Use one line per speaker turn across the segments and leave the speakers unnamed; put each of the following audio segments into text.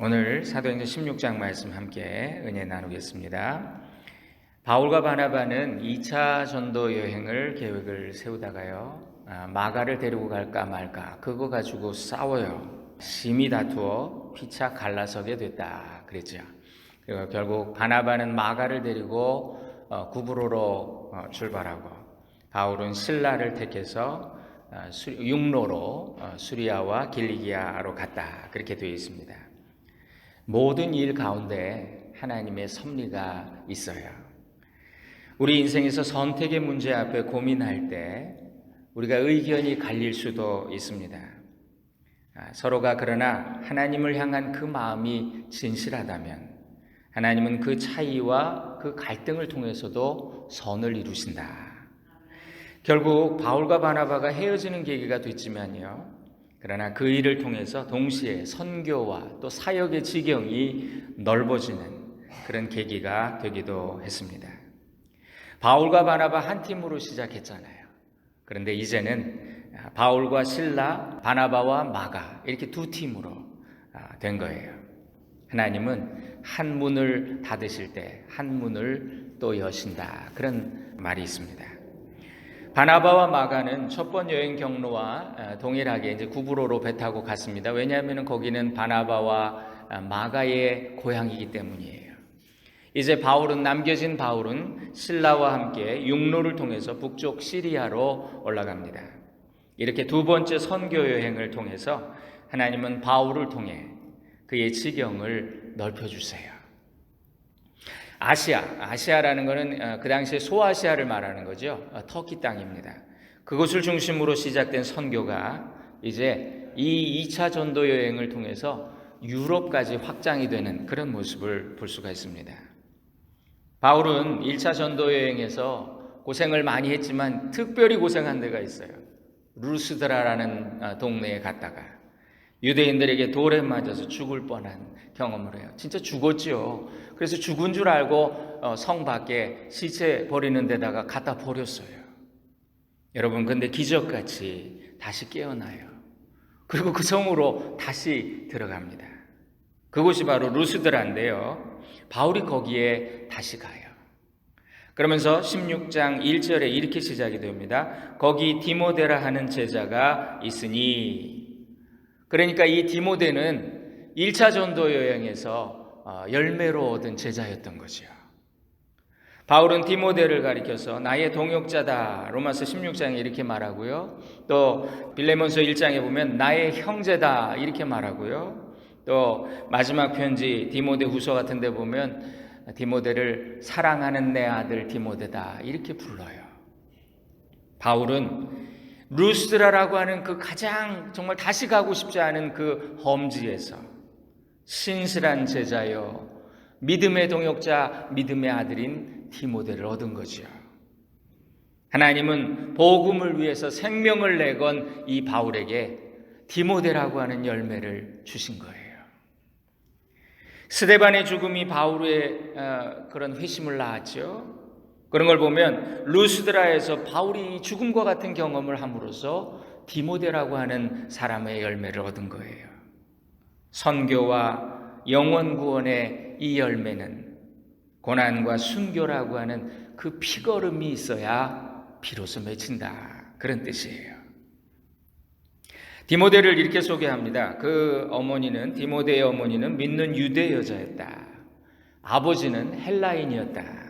오늘 사도행전 16장 말씀 함께 은혜 나누겠습니다. 바울과 바나바는 2차 전도 여행을 계획을 세우다가요. 아, 마가를 데리고 갈까 말까 그거 가지고 싸워요. 심히 다투어 피차 갈라서게 됐다 그랬죠. 그리고 결국 바나바는 마가를 데리고 어, 구브로로 어, 출발하고 바울은 신라를 택해서 어, 수- 육로로 어, 수리아와 길리기아로 갔다 그렇게 되어 있습니다. 모든 일 가운데 하나님의 섭리가 있어요. 우리 인생에서 선택의 문제 앞에 고민할 때 우리가 의견이 갈릴 수도 있습니다. 아, 서로가 그러나 하나님을 향한 그 마음이 진실하다면 하나님은 그 차이와 그 갈등을 통해서도 선을 이루신다. 결국 바울과 바나바가 헤어지는 계기가 됐지만요. 그러나 그 일을 통해서 동시에 선교와 또 사역의 지경이 넓어지는 그런 계기가 되기도 했습니다. 바울과 바나바 한 팀으로 시작했잖아요. 그런데 이제는 바울과 신라, 바나바와 마가 이렇게 두 팀으로 아, 된 거예요. 하나님은 한 문을 닫으실 때 한 문을 또 여신다. 그런 말이 있습니다. 바나바와 마가는 첫 번 여행 경로와 어, 동일하게 이제 구브로로 배 타고 갔습니다. 왜냐하면 거기는 바나바와 어, 마가의 고향이기 때문이에요. 이제 바울은 남겨진 바울은 신라와 함께 육로를 통해서 북쪽 시리아로 올라갑니다. 이렇게 두 번째 선교 여행을 통해서 하나님은 바울을 통해 그의 지경을 넓혀 주세요. 아시아, 아시아라는 것은 어, 그 당시에 소아시아를 말하는 거죠. 어, 터키 땅입니다. 그곳을 중심으로 시작된 선교가 이제 이 2차 전도 여행을 통해서 유럽까지 확장이 되는 그런 모습을 볼 수가 있습니다. 바울은 1차 전도 여행에서 고생을 많이 했지만 특별히 고생한 데가 있어요. 루스드라라는 어, 동네에 갔다가 유대인들에게 돌에 맞아서 죽을 뻔한 경험을 해요. 진짜 죽었지요. 그래서 죽은 줄 알고 어, 성 밖에 시체 버리는 데다가 갖다 버렸어요. 여러분, 근데 기적같이 다시 깨어나요. 그리고 그 성으로 다시 들어갑니다. 그곳이 바로 루스드라인데요. 바울이 거기에 다시 가요. 그러면서 16장 1절에 이렇게 시작이 됩니다. 거기 디모데라 하는 제자가 있으니 그러니까 이 디모데는 1차 전도 여행에서 어, 열매로 얻은 제자였던 거죠. 바울은 디모데를 가리켜서 나의 동역자다. 로마서 16장에 이렇게 말하고요. 또 빌레몬서 1장에 보면 나의 형제다. 이렇게 말하고요. 또 마지막 편지 디모데 후서 같은 데 보면 디모데를 사랑하는 내 아들 디모데다. 이렇게 불러요. 바울은 루스드라라고 하는 그 가장 정말 다시 가고 싶지 않은 그 험지에서 신실한 제자여 믿음의 동역자 믿음의 아들인 디모데를 얻은 거지요. 하나님은 복음을 위해서 생명을 내건 이 바울에게 디모데라고 하는 열매를 주신 거예요. 스데반의 죽음이 바울의 어, 그런 회심을 낳았죠. 그런 걸 보면 루스드라에서 바울이 죽음과 같은 경험을 함으로써 디모데라고 하는 사람의 열매를 얻은 거예요. 선교와 영원 구원의 이 열매는 고난과 순교라고 하는 그 피걸음이 있어야 비로소 맺힌다. 그런 뜻이에요. 디모데를 이렇게 소개합니다. 그 어머니는 디모데의 어머니는 믿는 유대 여자였다. 아버지는 헬라인이었다.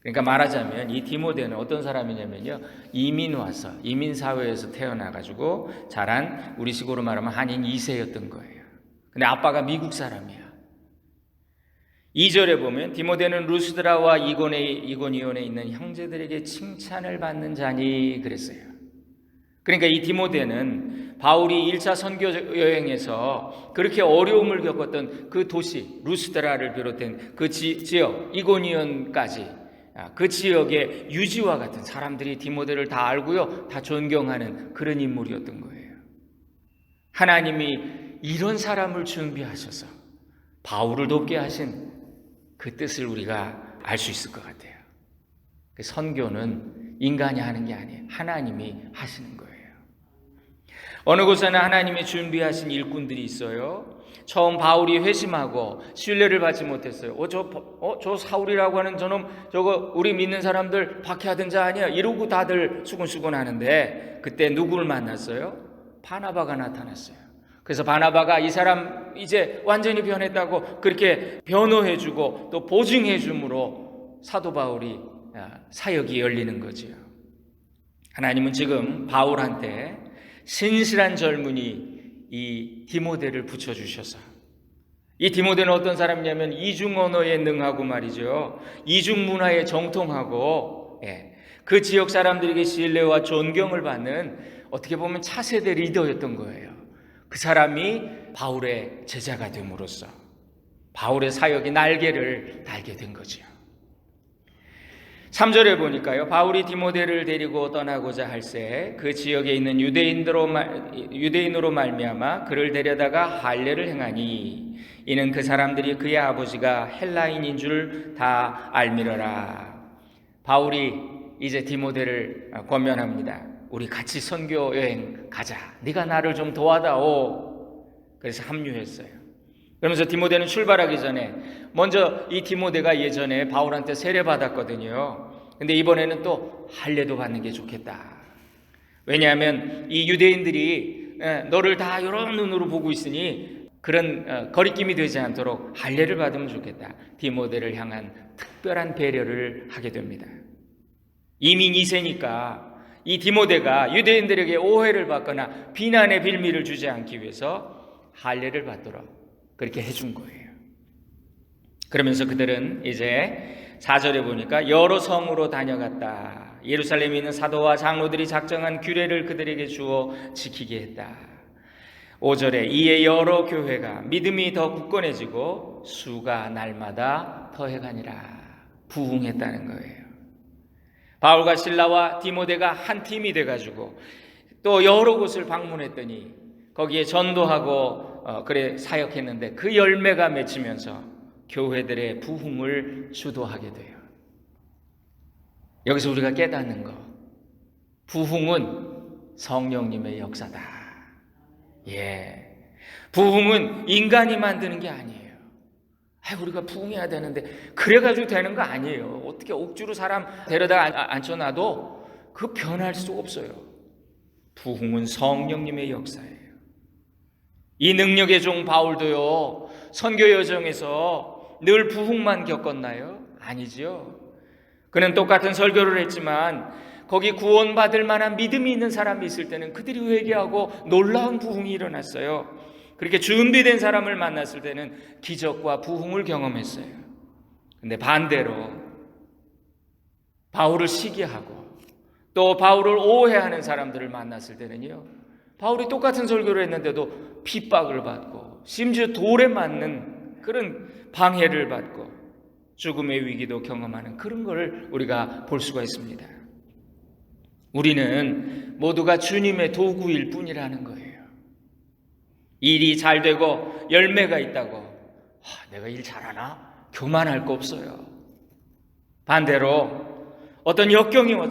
그러니까 말하자면 이 디모데는 어떤 사람이냐면요. 이민 와서 이민 사회에서 태어나 가지고 자란 우리식으로 말하면 한인 2세였던 거예요. 근데 아빠가 미국 사람이야. 2절에 보면 디모데는 루스드라와 이고네 이고니온에 있는 형제들에게 칭찬을 받는 자니 그랬어요. 그러니까 이 디모데는 바울이 1차 선교 여행에서 그렇게 어려움을 겪었던 그 도시 루스드라를 비롯한 그 지, 지역 이고니온까지 아, 그 지역의 유지와 같은 사람들이 디모데를 다 알고요, 다 존경하는 그런 인물이었던 거예요. 하나님이 이런 사람을 준비하셔서 바울을 돕게 하신 그 뜻을 우리가 알 수 있을 것 같아요. 그 선교는 인간이 하는 게 아니에요. 하나님이 하시는 거예요. 어느 곳에는 하나님이 준비하신 일꾼들이 있어요. 처음 바울이 회심하고 신뢰를 받지 못했어요. 어, 저, 어, 저 사울이라고 하는 저놈, 저거 우리 믿는 사람들 박해하던 자 아니야? 이러고 다들 수근수근 하는데, 그때 누구를 만났어요? 바나바가 나타났어요. 그래서 바나바가 이 사람 이제 완전히 변했다고 그렇게 변호해주고 또 보증해줌으로 사도 바울이 아, 사역이 열리는 거지요. 하나님은 지금 바울한테 신실한 젊은이 이 디모데를 붙여주셔서 이 디모데는 어떤 사람이냐면 이중 언어에 능하고 말이죠. 이중 문화에 정통하고 예, 그 지역 사람들에게 신뢰와 존경을 받는 어떻게 보면 차세대 리더였던 거예요. 그 사람이 바울의 제자가 됨으로써 바울의 사역이 날개를 달게 된 거죠. 3절에 보니까요. 바울이 디모데를 데리고 떠나고자 할새 그 지역에 있는 유대인으로 말, 유대인으로 말미암아 그를 데려다가 할례를 행하니 이는 그 사람들이 그의 아버지가 헬라인인 줄 다 알미러라. 바울이 이제 디모데를 권면합니다. 우리 같이 선교 여행 가자. 네가 나를 좀 도와다오. 그래서 합류했어요. 그러면서 디모데는 출발하기 전에 먼저 이 디모데가 예전에 바울한테 세례 받았거든요. 근데 이번에는 또 할례도 받는 게 좋겠다. 왜냐하면 이 유대인들이 에, 너를 다 이런 눈으로 보고 있으니 그런 어, 거리낌이 되지 않도록 할례를 받으면 좋겠다. 디모데를 향한 특별한 배려를 하게 됩니다. 이민 2세니까 이 디모데가 유대인들에게 오해를 받거나 비난의 빌미를 주지 않기 위해서 할례를 받도록 그렇게 해준 거예요. 그러면서 그들은 이제 4절에 보니까 여러 성으로 다녀갔다. 예루살렘에 있는 사도와 장로들이 작정한 규례를 그들에게 주어 지키게 했다. 5절에 이에 여러 교회가 믿음이 더 굳건해지고 수가 날마다 더해가니라. 부흥했다는 거예요. 바울과 신라와 디모데가 한 팀이 돼가지고 또 여러 곳을 방문했더니 거기에 전도하고 어, 그래 사역했는데 그 열매가 맺히면서 교회들의 부흥을 주도하게 돼요. 여기서 우리가 깨닫는 거 부흥은 성령님의 역사다. 예. 부흥은 인간이 만드는 게 아니에요. 아, 우리가 부흥해야 되는데 그래가지고 되는 거 아니에요. 어떻게 옥주로 사람 데려다 앉혀놔도 그 변할 수 없어요. 부흥은 성령님의 역사예요. 이 능력의 종 바울도요 선교 여정에서 늘 부흥만 겪었나요? 아니지요. 그는 똑같은 설교를 했지만 거기 구원받을 만한 믿음이 있는 사람이 있을 때는 그들이 회개하고 놀라운 부흥이 일어났어요. 그렇게 준비된 사람을 만났을 때는 기적과 부흥을 경험했어요. 근데 반대로 바울을 시기하고 또 바울을 오해하는 사람들을 만났을 때는요. 바울이 똑같은 설교를 했는데도 핍박을 받고 심지어 돌에 맞는 그런 방해를 받고 죽음의 위기도 경험하는 그런 걸 우리가 볼 수가 있습니다. 우리는 모두가 주님의 도구일 뿐이라는 거예요. 일이 잘 되고 열매가 있다고 아, 내가 일 잘하나? 교만할 거 없어요. 반대로 어떤 역경이 왜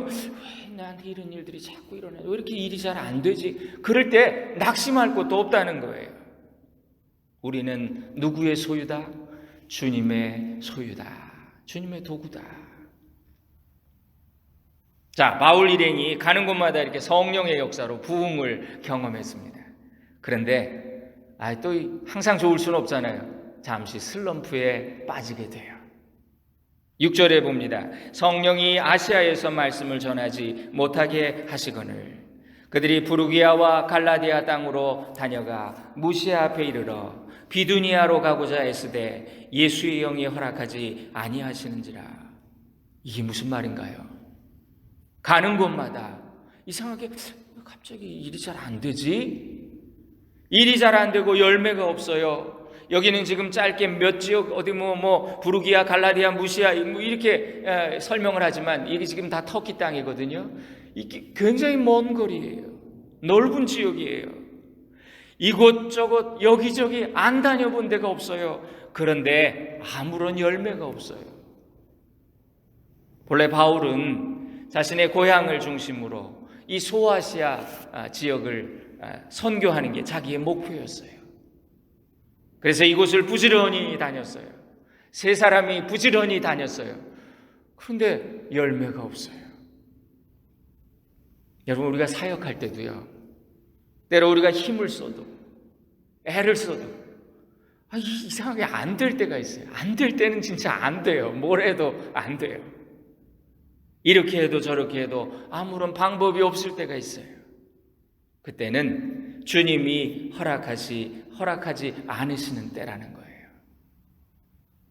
나한테 이런 일들이 자꾸 일어나? 왜 이렇게 일이 잘 안 되지? 그럴 때 낙심할 것도 없다는 거예요. 우리는 누구의 소유다? 주님의 소유다. 주님의 도구다. 자, 바울 일행이 가는 곳마다 이렇게 성령의 역사로 부흥을 경험했습니다. 그런데 아, 또 항상 좋을 수는 없잖아요. 잠시 슬럼프에 빠지게 돼요. 6절에 봅니다. 성령이 아시아에서 말씀을 전하지 못하게 하시거늘 그들이 부르기아와 갈라디아 땅으로 다녀가 무시아 앞에 이르러 비두니아로 가고자 애쓰되 예수의 영이 허락하지 아니하시는지라. 이게 무슨 말인가요? 가는 곳마다 이상하게 갑자기 일이 잘 안 되지? 일이 잘 안 되고 열매가 없어요. 여기는 지금 짧게 몇 지역 어디 뭐뭐 뭐 부르기아, 갈라디아, 무시아 뭐 이렇게 에, 설명을 하지만 이게 지금 다 터키 땅이거든요. 이게 굉장히 먼 거리예요. 넓은 지역이에요. 이곳저곳 여기저기 안 다녀본 데가 없어요. 그런데 아무런 열매가 없어요. 본래 바울은 자신의 고향을 중심으로 이 소아시아 지역을 선교하는 게 자기의 목표였어요. 그래서 이곳을 부지런히 다녔어요. 세 사람이 부지런히 다녔어요. 그런데 열매가 없어요. 여러분, 우리가 사역할 때도요. 때로 우리가 힘을 써도, 애를 써도, 아, 이상하게 안 될 때가 있어요. 안 될 때는 진짜 안 돼요. 뭘 해도 안 돼요. 이렇게 해도 저렇게 해도 아무런 방법이 없을 때가 있어요. 그때는 주님이 허락하시, 허락하지 않으시는 때라는 거예요.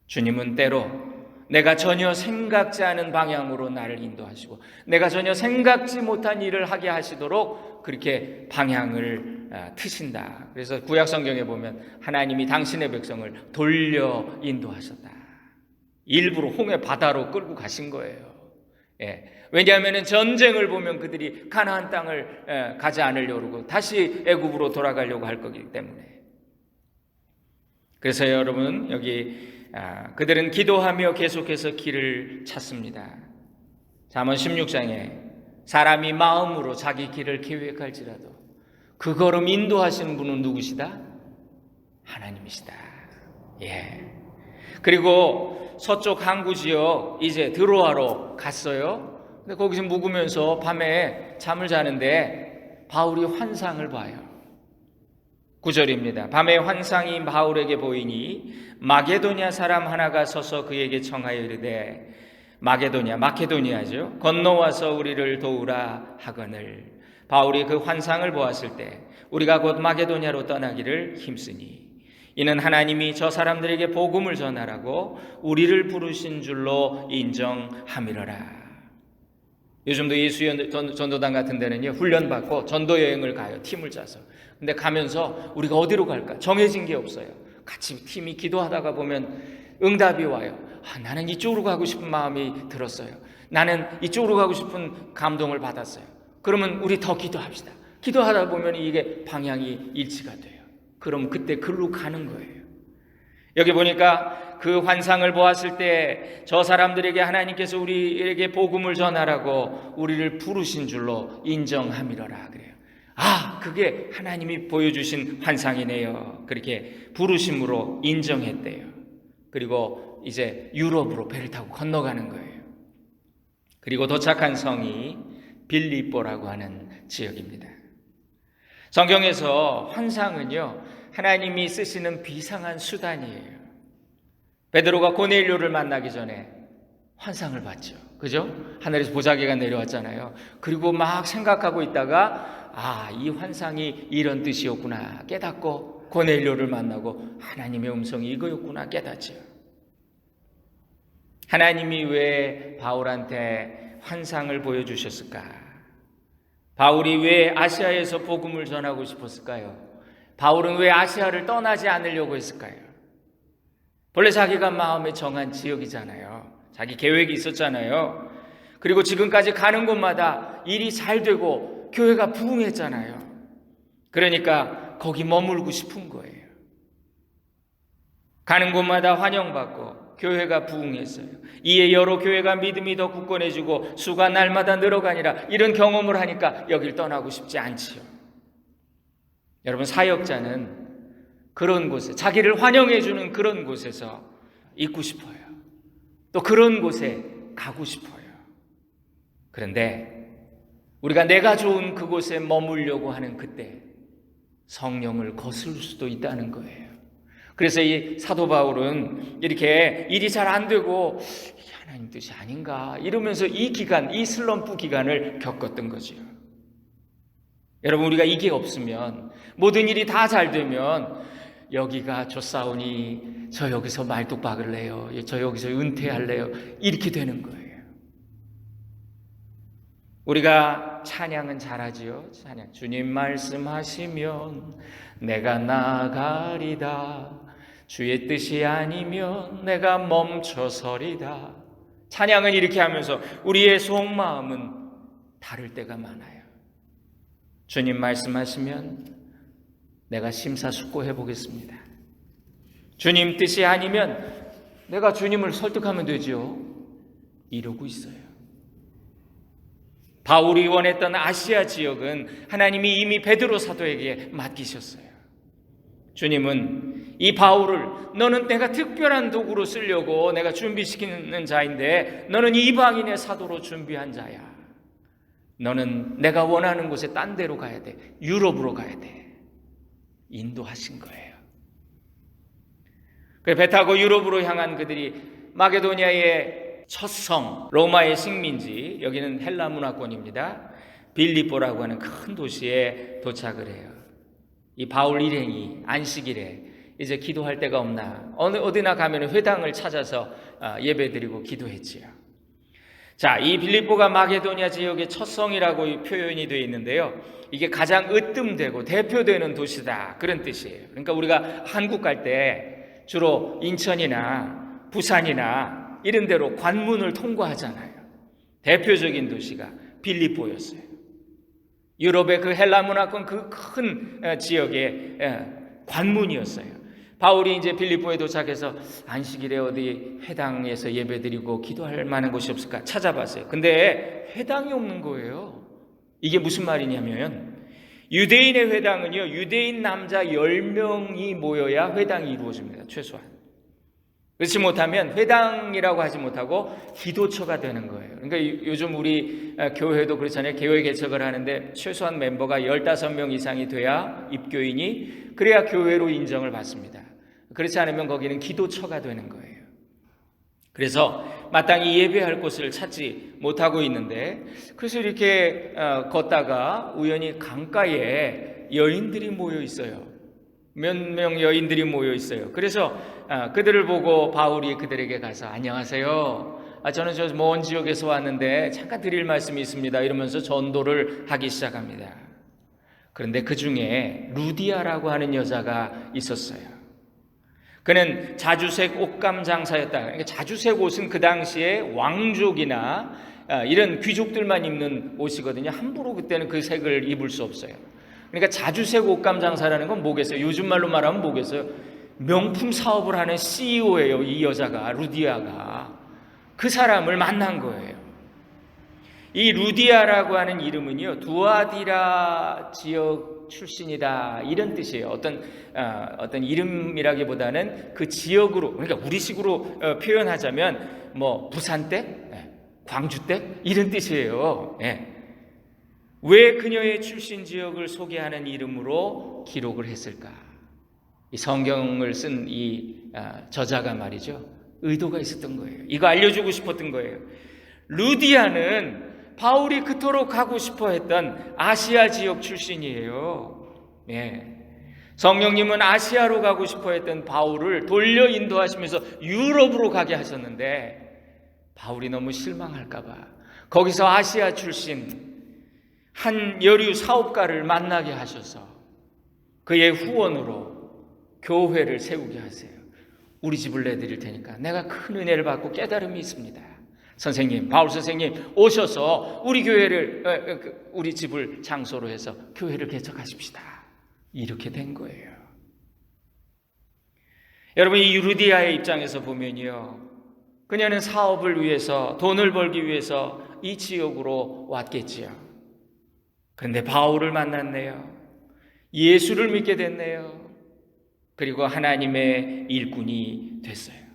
주님은 때로 내가 전혀 생각지 않은 방향으로 나를 인도하시고 내가 전혀 생각지 못한 일을 하게 하시도록 그렇게 방향을 아, 트신다. 그래서 구약 성경에 보면 하나님이 당신의 백성을 돌려 인도하셨다. 일부러 홍해 바다로 끌고 가신 거예요. 예. 왜냐하면 전쟁을 보면 그들이 가나안 땅을 예, 가지 않으려고 다시 애굽으로 돌아가려고 할 거기 때문에. 그래서 여러분 여기 아, 그들은 기도하며 계속해서 길을 찾습니다. 잠언 16장에 사람이 마음으로 자기 길을 계획할지라도 그 걸음 인도하시는 분은 누구시다? 하나님이시다. 예. 그리고 서쪽 항구 지역 이제 드로아로 갔어요. 근데 거기서 묵으면서 밤에 잠을 자는데 바울이 환상을 봐요. 9절입니다. 밤에 환상이 바울에게 보이니 마게도냐 사람 하나가 서서 그에게 청하여 이르되 마게도냐 마케도니아죠. 건너와서 우리를 도우라 하거늘 바울이 그 환상을 보았을 때 우리가 곧 마게도냐로 떠나기를 힘쓰니 이는 하나님이 저 사람들에게 복음을 전하라고 우리를 부르신 줄로 인정함이러라. 요즘도 예수 전도당 같은 데는요 훈련 받고 전도 여행을 가요 팀을 짜서. 근데 가면서 우리가 어디로 갈까? 정해진 게 없어요. 같이 팀이 기도하다가 보면 응답이 와요. 아, 나는 이쪽으로 가고 싶은 마음이 들었어요. 나는 이쪽으로 가고 싶은 감동을 받았어요. 그러면 우리 더 기도합시다. 기도하다 보면 이게 방향이 일치가 돼요. 그럼 그때 글로 가는 거예요. 여기 보니까 그 환상을 보았을 때 저 사람들에게 하나님께서 우리에게 복음을 전하라고 우리를 부르신 줄로 인정함이러라 그래요. 아, 그게 하나님이 보여주신 환상이네요. 그렇게 부르심으로 인정했대요. 그리고 이제 유럽으로 배를 타고 건너가는 거예요. 그리고 도착한 성이 빌리뽀라고 하는 지역입니다. 성경에서 환상은요, 하나님이 쓰시는 비상한 수단이에요. 베드로가 고넬료를 만나기 전에 환상을 봤죠. 그죠? 하늘에서 보자기가 내려왔잖아요. 그리고 막 생각하고 있다가 아, 이 환상이 이런 뜻이었구나 깨닫고 고넬료를 만나고 하나님의 음성이 이거였구나 깨닫죠. 하나님이 왜 바울한테 환상을 보여주셨을까? 바울이 왜 아시아에서 복음을 전하고 싶었을까요? 바울은 왜 아시아를 떠나지 않으려고 했을까요? 원래 자기가 마음에 정한 지역이잖아요. 자기 계획이 있었잖아요. 그리고 지금까지 가는 곳마다 일이 잘 되고 교회가 부흥했잖아요. 그러니까 거기 머물고 싶은 거예요. 가는 곳마다 환영받고 교회가 부흥했어요. 이에 여러 교회가 믿음이 더 굳건해지고 수가 날마다 늘어가니라 이런 경험을 하니까 여길 떠나고 싶지 않지요. 여러분 사역자는 그런 곳에 자기를 환영해 주는 그런 곳에서 있고 싶어요. 또 그런 곳에 가고 싶어요. 그런데 우리가 내가 좋은 그곳에 머물려고 하는 그때 성령을 거슬 수도 있다는 거예요. 그래서 이 사도 바울은 이렇게 일이 잘 안 되고 하나님 뜻이 아닌가 이러면서 이 기간, 이 슬럼프 기간을 겪었던 거죠. 여러분 우리가 이게 없으면 모든 일이 다 잘 되면 여기가 좋사오니 저 여기서 말뚝 박을 내요. 저 여기서 은퇴할래요. 이렇게 되는 거예요. 우리가 찬양은 잘하지요. 찬양. 주님 말씀하시면 내가 나가리다. 주의 뜻이 아니면 내가 멈춰서리다. 찬양은 이렇게 하면서 우리의 속마음은 다를 때가 많아요. 주님 말씀하시면 내가 심사숙고해 보겠습니다. 주님 뜻이 아니면 내가 주님을 설득하면 되지요. 이러고 있어요. 바울이 원했던 아시아 지역은 하나님이 이미 베드로 사도에게 맡기셨어요. 주님은 이 바울을 너는 내가 특별한 도구로 쓰려고 내가 준비시키는 자인데 너는 이방인의 사도로 준비한 자야. 너는 내가 원하는 곳에 딴 데로 가야 돼. 유럽으로 가야 돼. 인도하신 거예요. 그배 타고 유럽으로 향한 그들이 마게도니아의 첫 성, 로마의 식민지, 여기는 헬라 문화권입니다. 빌리뽀라고 하는 큰 도시에 도착을 해요. 이 바울 일행이 안식일에 이제 기도할 데가 없나 어느 어디나 가면 회당을 찾아서 아, 예배드리고 기도했지요. 자, 이 빌립보가 마게도니아 지역의 첫 성이라고 표현이 되어 있는데요. 이게 가장 으뜸되고 대표되는 도시다 그런 뜻이에요. 그러니까 우리가 한국 갈 때 주로 인천이나 부산이나 이런 데로 관문을 통과하잖아요. 대표적인 도시가 빌립보였어요. 유럽의 그 헬라 문화권 그 큰 지역의 관문이었어요. 바울이 이제 빌립보에 도착해서 안식일에 어디 회당에서 예배드리고 기도할 만한 곳이 없을까 찾아봤어요. 근데 회당이 없는 거예요. 이게 무슨 말이냐면 유대인의 회당은요. 유대인 남자 10명이 모여야 회당이 이루어집니다. 최소한. 그렇지 못하면 회당이라고 하지 못하고 기도처가 되는 거예요. 그러니까 요즘 우리 교회도 그렇잖아요. 교회 개척을 하는데 최소한 멤버가 15명 이상이 돼야 입교인이 그래야 교회로 인정을 받습니다. 그렇지 않으면 거기는 기도처가 되는 거예요. 그래서 마땅히 예배할 곳을 찾지 못하고 있는데 그래서 이렇게 걷다가 우연히 강가에 여인들이 모여 있어요. 몇 명 여인들이 모여 있어요. 그래서 그들을 보고 바울이 그들에게 가서 안녕하세요. 아, 저는 저 먼 지역에서 왔는데 잠깐 드릴 말씀이 있습니다. 이러면서 전도를 하기 시작합니다. 그런데 그 중에 루디아라고 하는 여자가 있었어요. 그는 자주색 옷감 장사였다. 그러니까 자주색 옷은 그 당시에 왕족이나 이런 귀족들만 입는 옷이거든요. 함부로 그때는 그 색을 입을 수 없어요. 그러니까 자주색 옷감 장사라는 건 뭐겠어요? 요즘 말로 말하면 뭐겠어요? 명품 사업을 하는 CEO예요. 이 여자가 루디아가 그 사람을 만난 거예요. 이 루디아라고 하는 이름은요 두아디라 지역 출신이다 이런 뜻이에요. 어떤 어, 어떤 이름이라기보다는 그 지역으로 그러니까 우리식으로 어, 표현하자면 뭐 부산 댁, 예, 광주 댁 이런 뜻이에요. 예. 왜 그녀의 출신 지역을 소개하는 이름으로 기록을 했을까? 이 성경을 쓴이 아, 저자가 말이죠. 의도가 있었던 거예요. 이거 알려주고 싶었던 거예요. 루디아는 바울이 그토록 가고 싶어 했던 아시아 지역 출신이에요. 예. 성령님은 아시아로 가고 싶어 했던 바울을 돌려 인도하시면서 유럽으로 가게 하셨는데 바울이 너무 실망할까봐 거기서 아시아 출신 한 여류 사업가를 만나게 하셔서 그의 후원으로 교회를 세우게 하세요. 우리 집을 내드릴 테니까 내가 큰 은혜를 받고 깨달음이 있습니다. 선생님, 바울 선생님 오셔서 우리 교회를 그, 우리 집을 장소로 해서 교회를 개척하십시다. 이렇게 된 거예요. 여러분 이 유르디아의 입장에서 보면요. 그녀는 사업을 위해서 돈을 벌기 위해서 이 지역으로 왔겠지요. 그런데 바울을 만났네요. 예수를 믿게 됐네요. 그리고 하나님의 일꾼이 됐어요.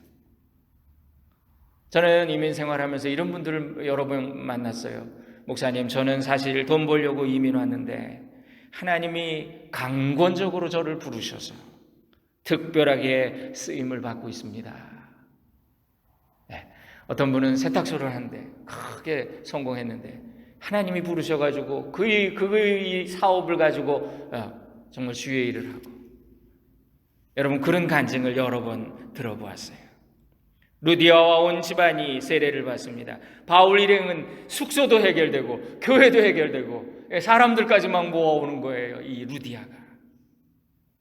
저는 이민 생활하면서 이런 분들을 여러 번 만났어요. 목사님, 저는 사실 돈 벌려고 이민 왔는데 하나님이 강권적으로 저를 부르셔서 특별하게 쓰임을 받고 있습니다. 네. 어떤 분은 세탁소를 하는데 크게 성공했는데 하나님이 부르셔가지고 그의 그의 사업을 가지고 어, 정말 주의 일을 하고 여러분 그런 간증을 여러 번 들어보았어요. 루디아와 온 집안이 세례를 받습니다. 바울 일행은 숙소도 해결되고 교회도 해결되고 사람들까지 막 모아오는 거예요. 이 루디아가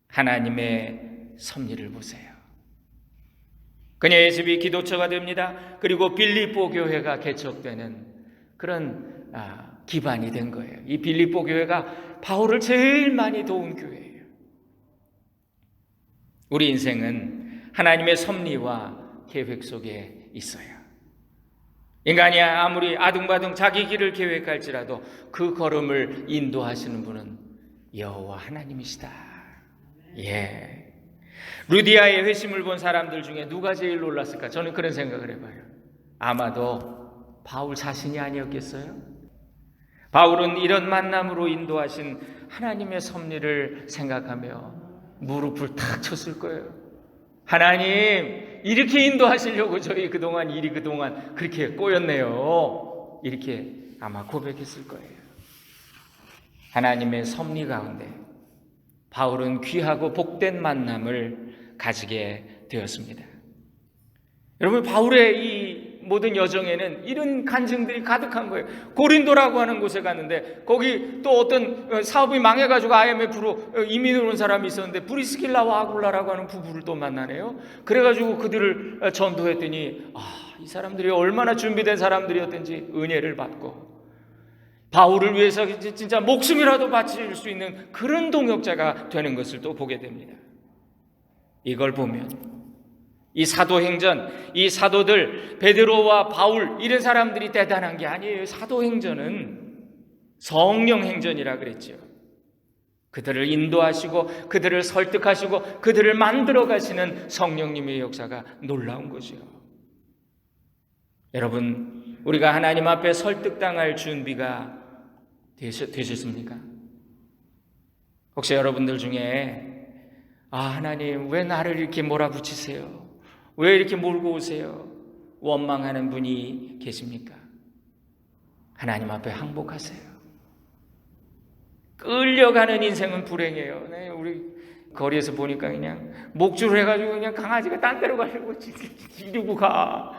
하나님의 섭리를 보세요. 그녀의 집이 기도처가 됩니다. 그리고 빌립보 교회가 개척되는 그런 아, 기반이 된 거예요. 이 빌립보 교회가 바울을 제일 많이 도운 교회예요. 우리 인생은 하나님의 섭리와 계획 속에 있어요. 인간이 아무리 아둥바둥 자기 길을 계획할지라도 그 걸음을 인도하시는 분은 여호와 하나님이시다. 예. 루디아의 회심을 본 사람들 중에 누가 제일 놀랐을까? 저는 그런 생각을 해봐요. 아마도 바울 자신이 아니었겠어요? 바울은 이런 만남으로 인도하신 하나님의 섭리를 생각하며 무릎을 탁 쳤을 거예요. 하나님, 이렇게 인도하시려고 저희 그동안 일이 그동안 그렇게 꼬였네요. 이렇게 아마 고백했을 거예요. 하나님의 섭리 가운데 바울은 귀하고 복된 만남을 가지게 되었습니다. 여러분, 바울의 이 모든 여정에는 이런 간증들이 가득한 거예요. 고린도라고 하는 곳에 갔는데 거기 또 어떤 사업이 망해가지고 IMF로 이민을 온 사람이 있었는데 브리스킬라와 아굴라라고 하는 부부를 또 만나네요. 그래가지고 그들을 전도했더니 아, 이 사람들이 얼마나 준비된 사람들이었든지 은혜를 받고 바울을 위해서 진짜 목숨이라도 바칠 수 있는 그런 동역자가 되는 것을 또 보게 됩니다. 이걸 보면 이 사도행전, 이 사도들 베드로와 바울 이런 사람들이 대단한 게 아니에요. 사도행전은 성령 행전이라 그랬죠. 그들을 인도하시고 그들을 설득하시고 그들을 만들어 가시는 성령님의 역사가 놀라운 거죠. 여러분, 우리가 하나님 앞에 설득당할 준비가 되셨습니까? 혹시 여러분들 중에 아, 하나님 왜 나를 이렇게 몰아붙이세요? 왜 이렇게 몰고 오세요? 원망하는 분이 계십니까? 하나님 앞에 항복하세요. 끌려가는 인생은 불행해요. 네, 우리 거리에서 보니까 그냥 목줄을 해가지고 그냥 강아지가 딴 데로 가려고 이러고 가.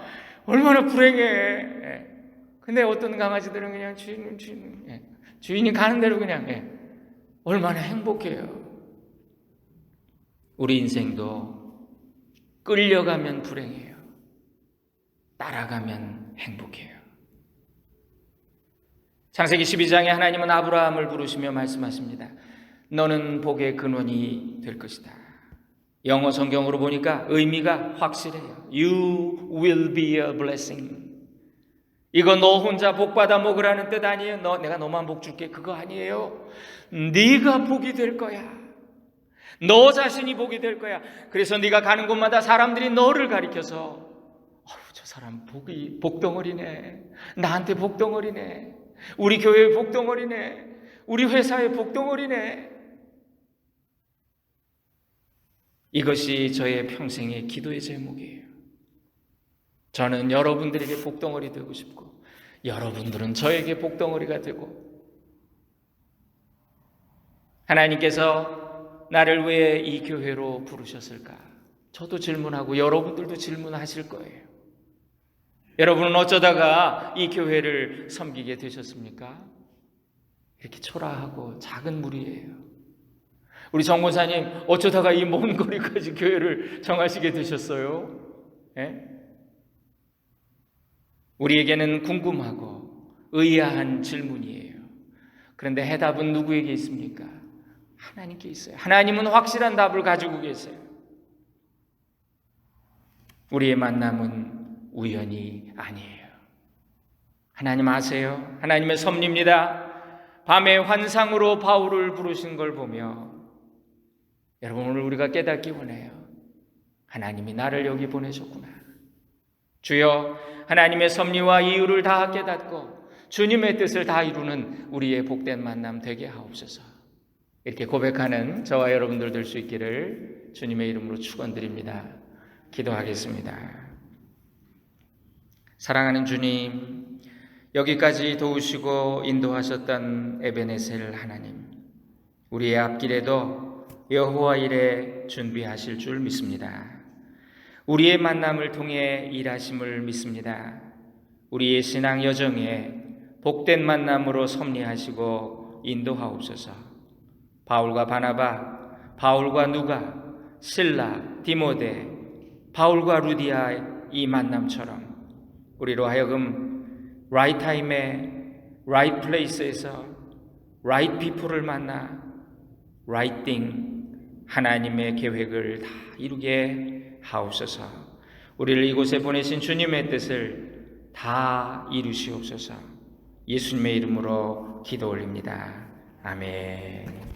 얼마나 불행해. 예. 근데 어떤 강아지들은 그냥 주인, 주인, 예. 주인이 가는 대로 그냥, 예. 얼마나 행복해요. 우리 인생도 끌려가면 불행해요. 따라가면 행복해요. 창세기 12장에 하나님은 아브라함을 부르시며 말씀하십니다. 너는 복의 근원이 될 것이다. 영어 성경으로 보니까 의미가 확실해요. You will be a blessing. 이거 너 혼자 복 받아 먹으라는 뜻 아니에요. 너 내가 너만 복 줄게 그거 아니에요. 네가 복이 될 거야. 너 자신이 복이 될 거야. 그래서 네가 가는 곳마다 사람들이 너를 가리켜서 어휴, 저 사람 복이 복덩어리네. 나한테 복덩어리네. 우리 교회의 복덩어리네. 우리 회사의 복덩어리네. 이것이 저의 평생의 기도의 제목이에요. 저는 여러분들에게 복덩어리 되고 싶고 여러분들은 저에게 복덩어리가 되고 하나님께서 나를 왜 이 교회로 부르셨을까? 저도 질문하고 여러분들도 질문하실 거예요. 여러분은 어쩌다가 이 교회를 섬기게 되셨습니까? 이렇게 초라하고 작은 무리예요. 우리 정권사님 어쩌다가 이 먼 거리까지 교회를 정하시게 되셨어요? 예? 우리에게는 궁금하고 의아한 질문이에요. 그런데 해답은 누구에게 있습니까? 하나님께 있어요. 하나님은 확실한 답을 가지고 계세요. 우리의 만남은 우연이 아니에요. 하나님 아세요? 하나님의 섭리입니다. 밤에 환상으로 바울을 부르신 걸 보며 여러분 오늘 우리가 깨닫기 원해요. 하나님이 나를 여기 보내셨구나. 주여 하나님의 섭리와 이유를 다 깨닫고 주님의 뜻을 다 이루는 우리의 복된 만남 되게 하옵소서. 이렇게 고백하는 저와 여러분들 될 수 있기를 주님의 이름으로 축원드립니다. 기도하겠습니다. 사랑하는 주님, 여기까지 도우시고 인도하셨던 에베네셀 하나님, 우리의 앞길에도 여호와 일에 준비하실 줄 믿습니다. 우리의 만남을 통해 일하심을 믿습니다. 우리의 신앙 여정에 복된 만남으로 섭리하시고 인도하옵소서. 바울과 바나바, 바울과 누가, 신라, 디모데, 바울과 루디아의 이 만남처럼 우리로 하여금 right time에 right place에서 right people을 만나 right thing 하나님의 계획을 다 이루게 하옵소서. 우리를 이곳에 보내신 주님의 뜻을 다 이루시옵소서. 예수님의 이름으로 기도 올립니다. 아멘.